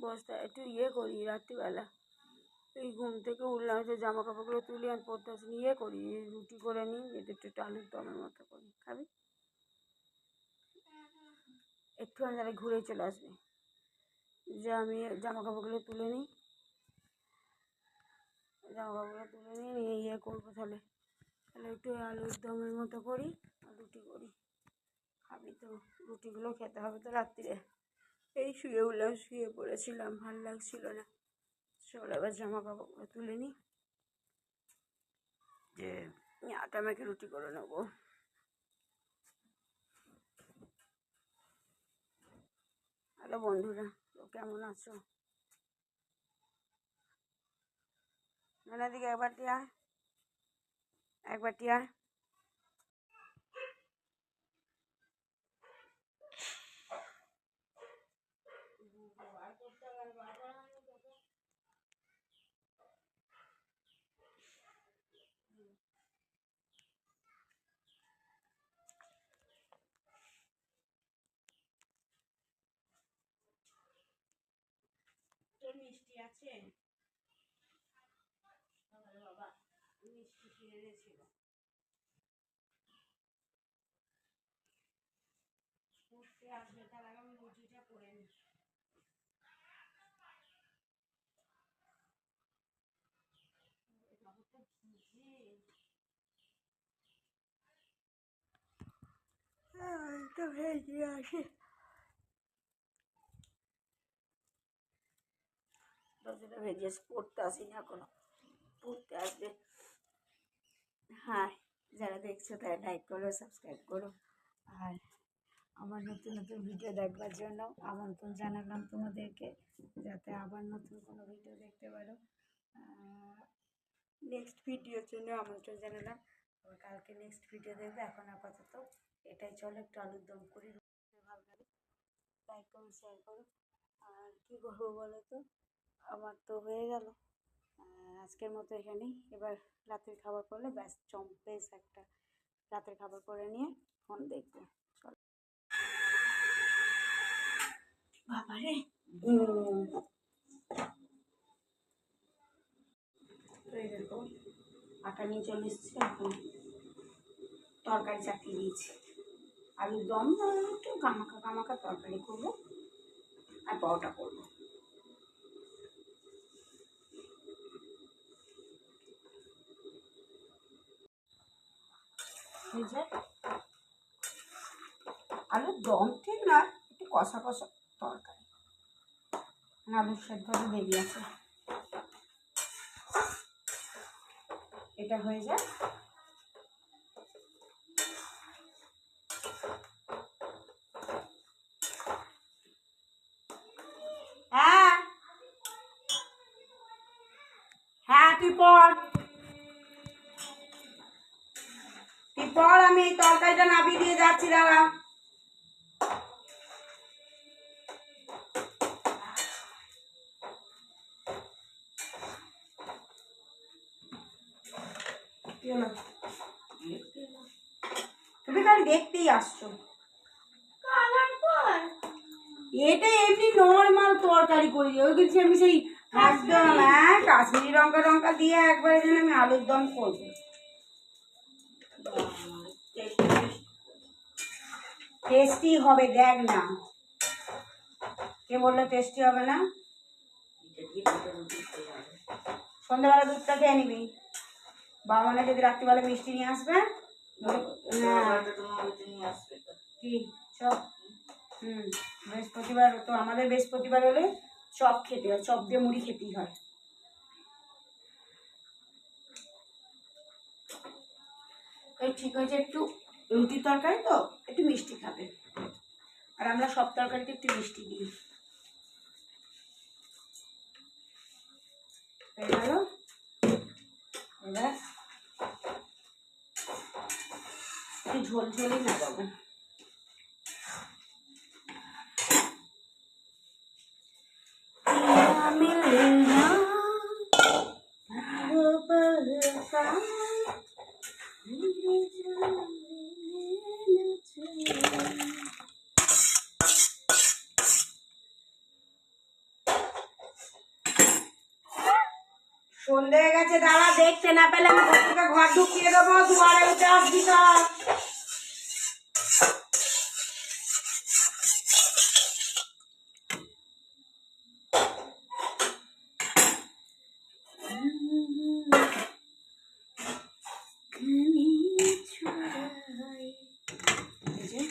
বসতে একটু ইয়ে করি রাত্রিবেলা। এই ঘুম থেকে উঠলাম যে জামা কাপড়গুলো তুলি, আমি পরতে আসি ইয়ে করি, রুটি করে নিই, এতে একটু আলুর দমের মতো করি। খাবি? একটু আন্দারে ঘুরে চলে আসবে। যে আমি জামা কাপড়গুলো তুলে নিই। জামা কাপড়গুলো তুলে নিই নিয়ে ইয়ে করব তাহলে। তাহলে একটু আলুর দমের মতো করি আর রুটি করি। খাবি তো, রুটিগুলো খেতে হবে তো রাত্রিরে। এই শুয়ে উঠলাম শুয়ে পড়েছিলাম ভালো লাগছিল না। চল এবার জামা কাপড় তুলে নিই যে আটা মেখে রুটি করে নেব। হ্যালো বন্ধুরা তো কেমন আছো? নানা দিকে একবার টিয়া একবার টিয়া তোর মিষ্টি আছে তাহলে বাবা মিষ্টি কিনে এনেছিল পড়তে আসবে তার আগে আমি রুটিটা করে নিই তো ভেজে আসে। দরজাটা ভেজে পড়তে আসিনি এখনও। পড়তে আসবে। হ্যাঁ যারা দেখছ তারা লাইক করো সাবস্ক্রাইব করো। আর আমার নতুন নতুন ভিডিও দেখবার জন্য আমন্ত্রণ জানালাম তোমাদেরকে, যাতে আবার নতুন কোনো ভিডিও দেখতে পারো। নেক্সট ভিডিওর জন্য আমন্ত্রণ জানালাম। কালকে নেক্সট ভিডিও দেখবে, এখন আপাতত এটাই চলো, একটু আলুর দম করি ভালো লাগে লাইক করো শেয়ার করো। আর কী করব বলো তো? আমার তো হয়ে গেল। আজকের মতো এখানেই। এবার রাতের খাবার করলে ব্যাস চম্পেস একটা রাতের খাবার করে নিয়ে ফোন দেখব। চল। বাবারে দেখো, আটা নিয়ে চলে এসেছি এখন। তরকারি চাপিয়ে দিয়েছি। আলুর দম একটু কামাকা কামাকা তরকারি করব। আর পরোটা করব। যে, আলুর দম ঠিক না, একটু কষা কষা তরকারি। আলুর সেদ্ধ দেরি আছে। এটা হয়ে যায়। হ্যাঁ। হ্যাঁ তুই আমি এই তরকারিটা নামিয়ে দিয়ে যাচ্ছি দাঁড়া। তুমি খালি দেখতেই আসছো। এটা এমনি নর্মাল তরকারি করি ওই কিছু আমি সেই একদম হ্যাঁ কাশ্মীরি লঙ্কা টঙ্কা দিয়ে একবার যেন আমি আলুর দম করব। টেস্টি হবে, দেখ না। কে বলল টেস্টি হবে না? সন্ধ্যাবেলা দুধটা খেয়ে নিবি। বাবা মানে যদি রাত্রিবেলা মিষ্টি নিয়ে আসবে কি? চপ? হুম, বৃহস্পতিবার তো আমাদের বৃহস্পতিবার হলে চপ খেতে হয়, চপ দিয়ে মুড়ি খেতেই হয়। তাই ঠিক হয়েছে একটু রুটির তরকারি তো, একটু মিষ্টি খাবে। আর আমরা সব তরকারিতে একটু মিষ্টি দিই। হয়ে একটু ঝোল ঝোলই লাগাবো মিলে না হয়ে গেছে দাঁড়া দেখতে না পেলে আমি ঘর ঢুকিয়ে দেবো দুয়ারে উঠে আসবি সব এই যে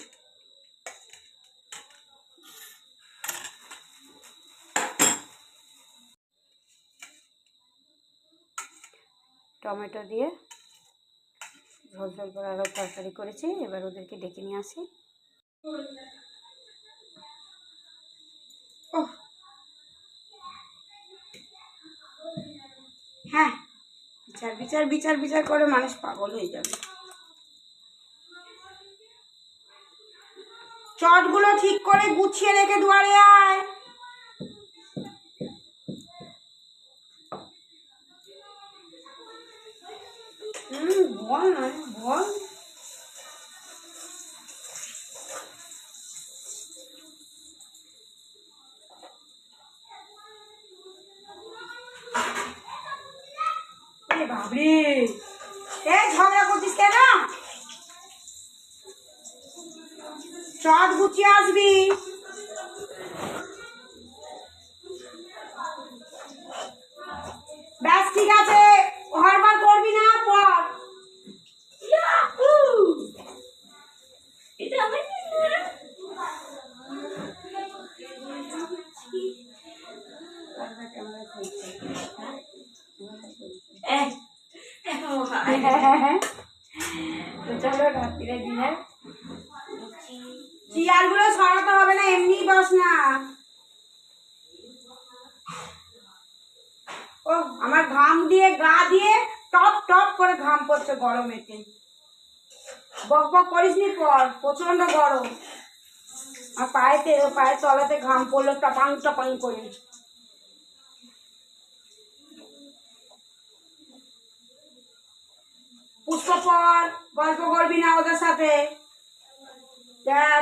টমেটো দিয়ে ঝোল ঝোল করে আরও তরকারি করেছি, এবার ওদেরকে ডেকে নিয়ে আসি। হ্যাঁ বিচার বিচার বিচার বিচার করে মানুষ পাগল হয়ে যাবে। চটগুলো ঠিক করে গুছিয়ে রেখে দুয়ারে আয়। হুম বল না বল বাবরে এ ঝগড়া করছিস কেন? চট গুছিয়ে আসবি। আমার ঘাম দিয়ে, গা দিয়ে টপ টপ করে ঘাম পড়ছে গরমেতে। বক বক করিস নি পর প্রচণ্ড গরম। আর পায়েতে, পায়ের তলাতে ঘাম পড়ল টপাং টপাং করে। পুষ্প পর, গল্প করবি না ওদের সাথে।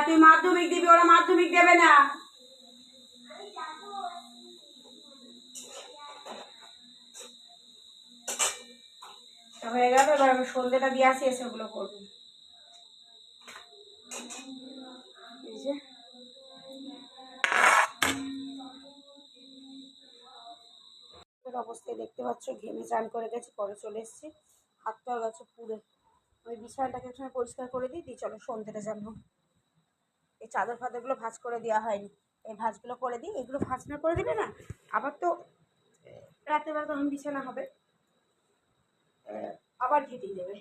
তুই মাধ্যমিক দিবি, ওরা মাধ্যমিক দেবে না। তা হয়ে গেল, এবার আমি সন্ধ্যেটা দিয়ে আসি, এসে ওগুলো করব। এই যে। অবস্থায় দেখতে পাচ্ছ, ঘেমে চান করে গেছি, পরে চলে এসেছি। হাত পা গেছে পুড়ে। ওই বিছানাটাকে একসময় পরিষ্কার করে দিই, দিয়ে চলো সন্ধ্যেটা জানব। এই চাদর ফাদরগুলো ভাঁজ করে দেওয়া হয়নি। এই ভাঁজগুলো করে দিই, এগুলো ভাঁজ না করে দিলে না, আবার তো রাতের বেলা তখন বিছানা হবে। আহ, আবার ঘেটেই দেবে।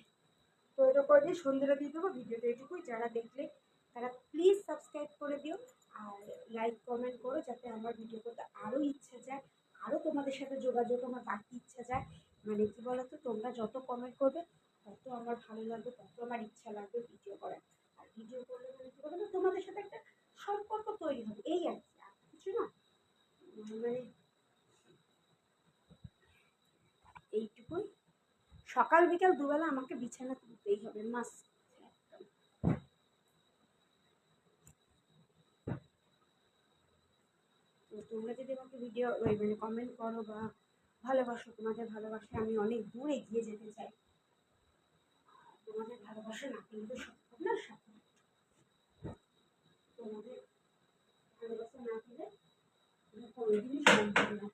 তো এটা করে দিয়ে সন্ধ্যেটা দিয়ে দেবো ভিডিওটা এটুকুই। যারা দেখলে তারা প্লিজ সাবস্ক্রাইব করে দিও আর লাইক কমেন্ট করো যাতে আমার ভিডিও করতে আরও ইচ্ছা যায় আরও তোমাদের সাথে যোগাযোগ আমার বাড়তি ইচ্ছা যায়। মানে কী বলো তো তোমরা যত কমেন্ট করবে তত আমার ভালো লাগবে তত আমার ইচ্ছা লাগবে ভিডিও করার। আর ভিডিও করলে মানে কী বলো তো তোমাদের সাথে একটা সম্পর্ক তৈরি হবে। এই আর কি আর কিছু না। মানে সকাল, বিকাল, দুবেলা আমাকে বিছানা তুলতেই হবে মাস তো তোমরা যদি আমাকে ভিডিও মানে কমেন্ট করো বা ভালোবাসো, তোমাদের ভালোবাসে আমি অনেক দূর এগিয়ে যেতে চাই। তোমাদের ভালোবাসা না কিন্তু সম্ভব না সম্ভব তোমাদের ভালোবাসা না পেলে কোনোদিনই সম্ভব না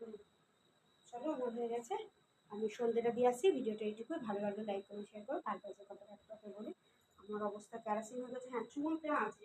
তো চলো আমার হয়ে গেছে। আমি সন্ধ্যেটা দিয়ে আসি, ভিডিওটা এইটুকু ভালো লাগলে লাইক করুন শেয়ার করো। তারপর যে কথা বলি, আমার অবস্থা প্যারাসিন হয়ে গেছে হ্যাঁ আছে।